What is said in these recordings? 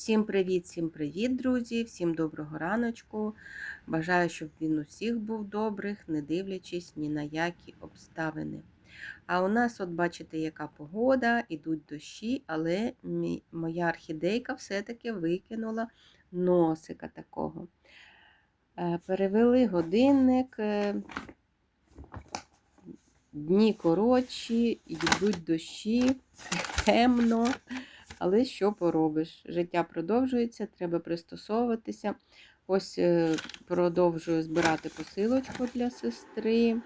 Всім привіт, всім привіт, друзі! Всім доброго раночку. Бажаю, щоб він усіх був добрих, не дивлячись ні на які обставини. А у нас, от бачите, яка погода, ідуть дощі, але моя орхідейка все-таки викинула носика такого. Е, Перевели годинник, е, дні коротші, йдуть дощі, темно. Але що поробиш? Життя продовжується, треба пристосовуватися. Ось е, продовжую збирати посилочку для сестри.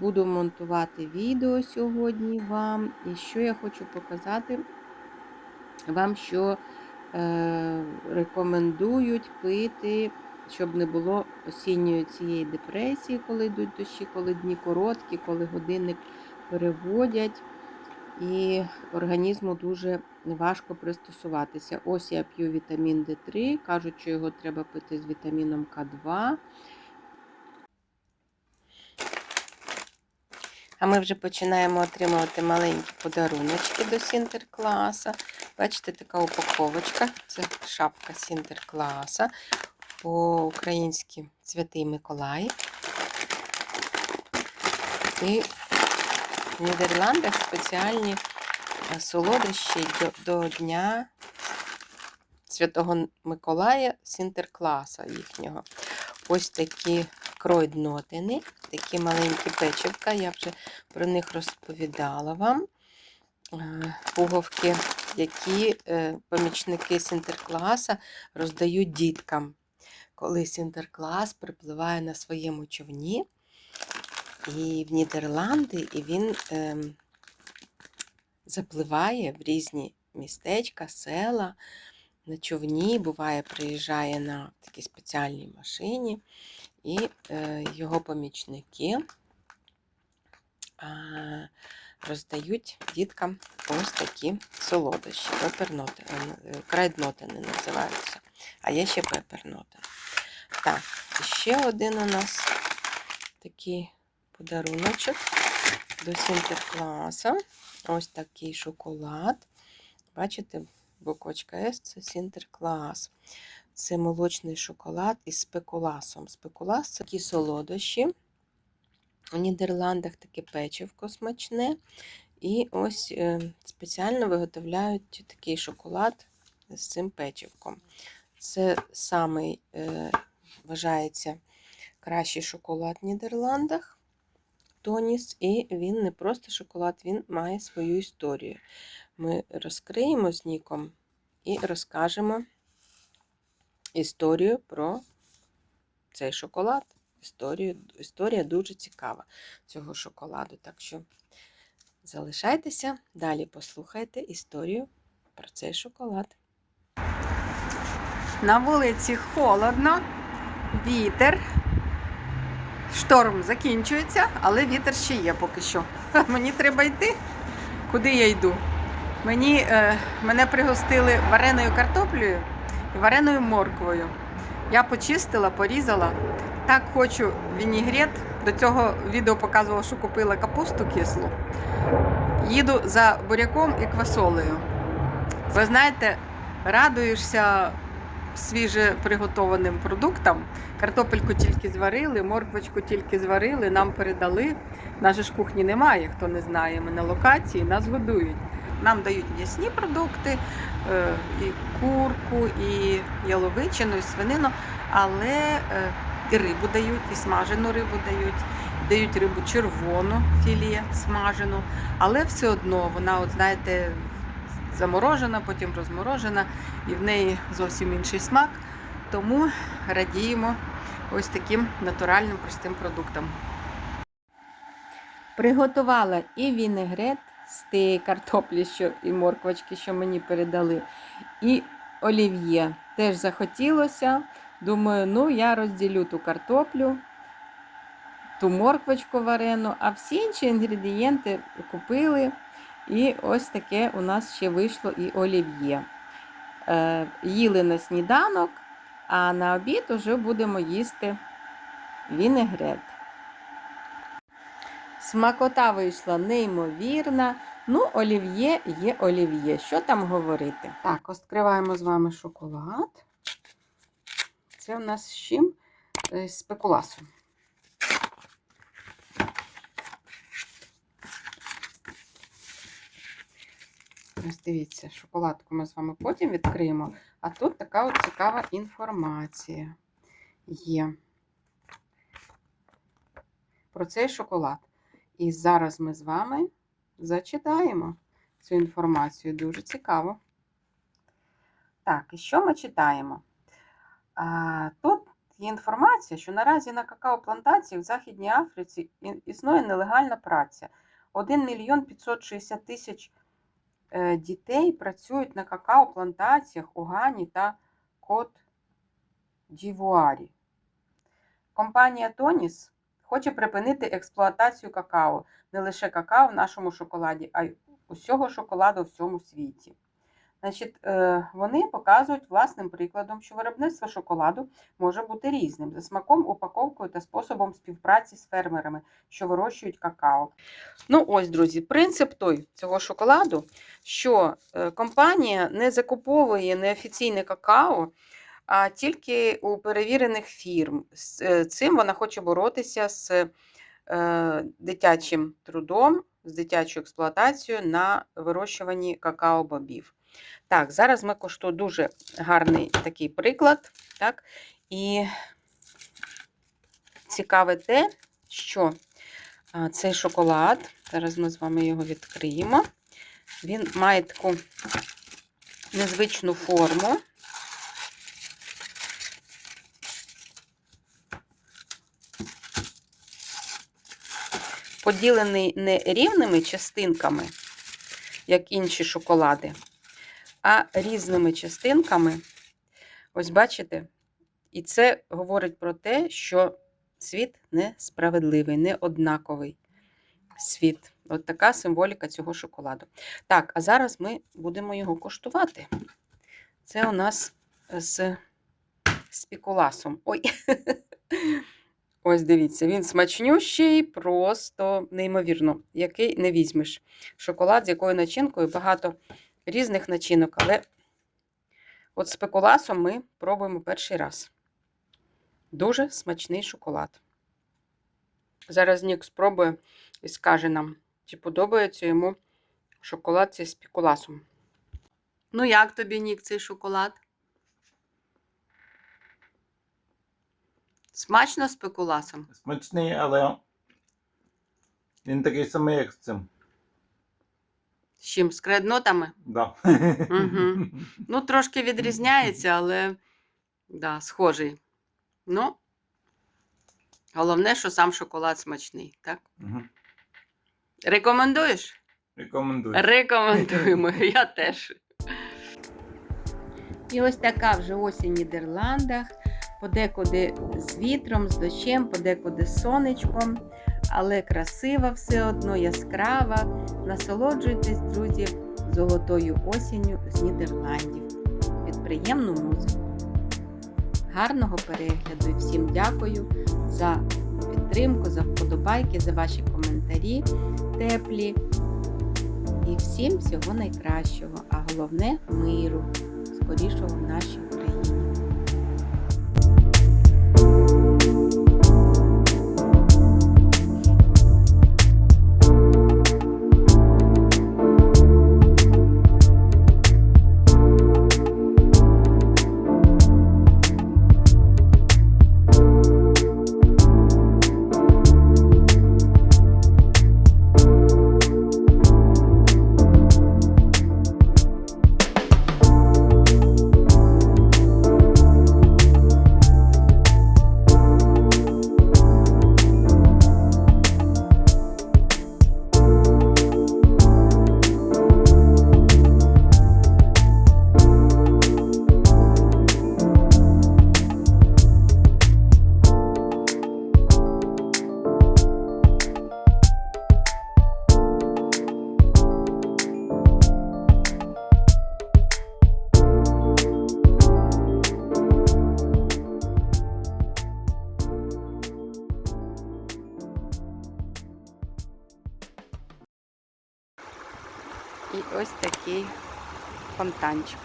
Буду монтувати відео сьогодні вам. І що я хочу показати вам, що е, рекомендують пити, щоб не було осінньої цієї депресії, коли йдуть дощі, коли дні короткі, коли годинник переводять і організму дуже важко пристосуватися. Ось я п'ю вітамін D3, кажуть, що його треба пити з вітаміном К2. А ми вже починаємо отримувати маленькі подаруночки до Сінтеркласа. Бачите, така упаковочка. Це шапка Сінтеркласа. По-українськи Святий Миколай. І в Нідерландах спеціальні е, солодощі до, Дня Святого Миколая Сінтеркласа їхнього. Ось такі кройднотини, такі маленькі печивка. Я вже про них розповідала вам. Е, Пуговки, які е, помічники Сінтеркласа роздають діткам. Коли Сінтерклас припливає на своєму човні і в Нідерланди, і він е, запливає в різні містечка, села на човні, буває, приїжджає на такій спеціальній машині, і е, його помічники а, роздають діткам ось такі солодощі, пеперноти, е, крайднотини називаються, а є ще пепернотини. Так, і ще один у нас такий подаруночок до Сінтеркласа. Ось такий шоколад. Бачите, буквочка С це Сінтерклас. Це молочний шоколад із спекуласом. Спекулас це такі солодощі. У Нідерландах таке печивко смачне. І ось е, спеціально виготовляють такий шоколад з цим печивком. Це самий е, вважається кращий шоколад в Нідерландах. Тоніс, і він не просто шоколад, він має свою історію. Ми розкриємо з Ніком і розкажемо історію про цей шоколад. Історію, історія дуже цікава цього шоколаду. Так що залишайтеся, далі послухайте історію про цей шоколад. На вулиці холодно, вітер. Шторм закінчується, але вітер ще є поки що. Мені треба йти. Куди я йду? Мені, е, мене пригостили вареною картоплею і вареною морквою. Я почистила, порізала. Так хочу вінігрет. До цього відео показувала, що купила капусту кислу. Їду за буряком і квасолею. Ви знаєте, радуєшся свіже приготованим продуктам. Картопельку тільки зварили, морквочку тільки зварили, нам передали. Нашої ж кухні немає, хто не знає. Ми на локації, нас годують. Нам дають м'ясні продукти, е, і курку, і яловичину, і свинину, але е, і рибу дають, і смажену рибу дають, дають рибу червону, філе смажену, але все одно вона, от знаєте, заморожена, потім розморожена, і в неї зовсім інший смак. Тому радіємо ось таким натуральним простим продуктам. Приготувала і вінегрет з тієї картоплі, що і морквочки, що мені передали, і олів'є. Теж захотілося. Думаю, ну я розділю ту картоплю, ту морквочку варену, а всі інші інгредієнти купили. І ось таке у нас ще вийшло і олів'є. Е, їли на сніданок, а на обід уже будемо їсти вінегрет. Смакота вийшла неймовірна, Ну, олів'є є олів'є. Що там говорити? Так, відкриваємо з вами шоколад. Це у нас з чим? Е, З спекуласом. Ось дивіться, шоколадку ми з вами потім відкриємо. А тут така от цікава інформація є про цей шоколад. І зараз ми з вами зачитаємо цю інформацію. Дуже цікаво. Так, і що ми читаємо? А, тут є інформація, що наразі на какао-плантації в Західній Африці існує нелегальна праця. 1 мільйон 560 тисяч дітей працюють на какао-плантаціях у Гані та Кот-Дівуарі. Компанія Тоніс хоче припинити експлуатацію какао, не лише какао в нашому шоколаді, а й усього шоколаду в всьому світі. Значить, е, вони показують власним прикладом, що виробництво шоколаду може бути різним за смаком, упаковкою та способом співпраці з фермерами, що вирощують какао. Ну, ось, друзі, принцип той цього шоколаду, що е, компанія не закуповує неофіційне какао, а тільки у перевірених фірм. З е, цим вона хоче боротися з дитячим трудом, з дитячою експлуатацією на вирощуванні какао-бобів. Так, зараз ми коштуємо дуже гарний такий приклад. Так? І цікаве те, що цей шоколад, зараз ми з вами його відкриємо. Він має таку незвичну форму. Поділений не рівними частинками, як інші шоколади, а різними частинками. Ось бачите? І це говорить про те, що світ несправедливий, не однаковий світ. От така символіка цього шоколаду. Так, а зараз ми будемо його коштувати. Це у нас з спікуласом. Ой. Ось дивіться, він смачнющий, просто неймовірно, який не візьмеш. Шоколад з якою начинкою, багато різних начинок, але от з пекуласом ми пробуємо перший раз. Дуже смачний шоколад. Зараз Нік спробує і скаже нам, чи подобається йому шоколад цей з пікуласом. Ну, як тобі, Нік, цей шоколад? Смачно з пекуласом? Смачний, але він такий самий, як з цим. З чим? З креднотами? Да. Мгм. Ну, трошки відрізняється, але да, схожий. Ну, головне, що сам шоколад смачний, так? Мгм. Рекомендуєш? Рекомендую. Рекомендуємо, я теж. І ось така вже осінь в Нідерландах. Подекуди з вітром, з дощем, подекуди з сонечком, але красива все одно, яскрава. Насолоджуйтесь, друзі, золотою осінню з Нідерландів. Під приємну музику. Гарного перегляду і всім дякую за підтримку, за вподобайки, за ваші коментарі теплі. І всім всього найкращого, а головне миру, скорішого в нашій Україні. І ось такий фонтанчик.